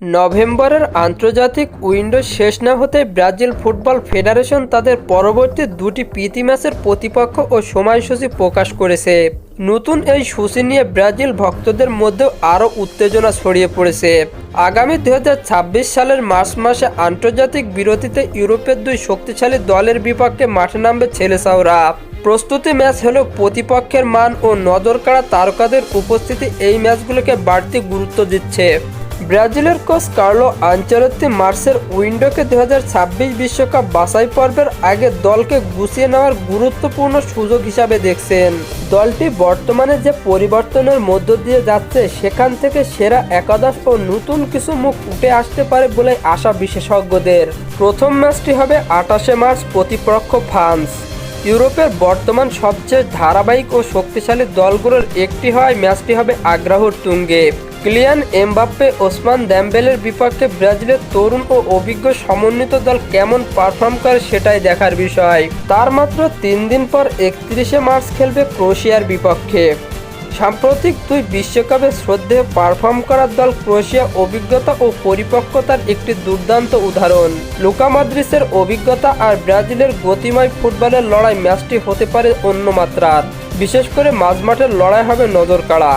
নভেম্বরের আন্তর্জাতিক উইন্ডো শেষ না হতে ব্রাজিল ফুটবল ফেডারেশন তাদের পরবর্তী দুটি প্রীতি ম্যাচের প্রতিপক্ষ ও সময়সূচি প্রকাশ করেছে। নতুন এই সূচি নিয়ে ব্রাজিল ভক্তদের মধ্যেও আরও উত্তেজনা ছড়িয়ে পড়েছে। আগামী দু হাজার ছাব্বিশ সালের মার্চ মাসে আন্তর্জাতিক বিরতিতে ইউরোপের দুই শক্তিশালী দলের বিপক্ষে মাঠে নামবে ছেলেসাওরা। প্রস্তুতি ম্যাচ হলেও প্রতিপক্ষের মান ও নজরকাড়া তারকাদের উপস্থিতি এই ম্যাচগুলোকে বাড়তি গুরুত্ব দিচ্ছে। ব্রাজিলের কোচ কার্লো আঞ্চলত্তি মার্চের উইন্ডোকে দু বিশ্বকাপ বাছাই পর্বের আগে দলকে গুছিয়ে নেওয়ার গুরুত্বপূর্ণ সুযোগ হিসাবে দেখছেন। দলটি বর্তমানে যে পরিবর্তনের মধ্য দিয়ে যাচ্ছে, সেখান থেকে সেরা একাদশ ও নতুন কিছু মুখ উঠে আসতে পারে বলে আশা বিশেষজ্ঞদের। প্রথম ম্যাচটি হবে আঠাশে মার্চ প্রতিপক্ষ ফ্রান্স। ইউরোপের বর্তমান সবচেয়ে ধারাবাহিক ও শক্তিশালী দলগুলোর একটি হওয়ায় ম্যাচটি হবে আগ্রাহর তুঙ্গে। ক্লিয়ান এমবাপ্পে, ওসমান দ্যাম্বেলের বিপক্ষে ব্রাজিলের তরুণ ও অভিজ্ঞ সমন্বিত দল কেমন পারফর্ম করে সেটাই দেখার বিষয়। তার মাত্র তিন দিন পর একত্রিশে মার্চ খেলবে ক্রোশিয়ার বিপক্ষে। সাম্প্রতিক দুই বিশ্বকাপে শ্রদ্ধেয় পারফর্ম করার দল ক্রোয়েশিয়া অভিজ্ঞতা ও পরিপক্কতার একটি দুর্দান্ত উদাহরণ। লুকা মাদ্রিসের অভিজ্ঞতা আর ব্রাজিলের গতিময় ফুটবলের লড়াই ম্যাচটি হতে পারে অন্য মাত্রার। বিশেষ করে মাঝমাঠের লড়াই হবে নজর কাড়া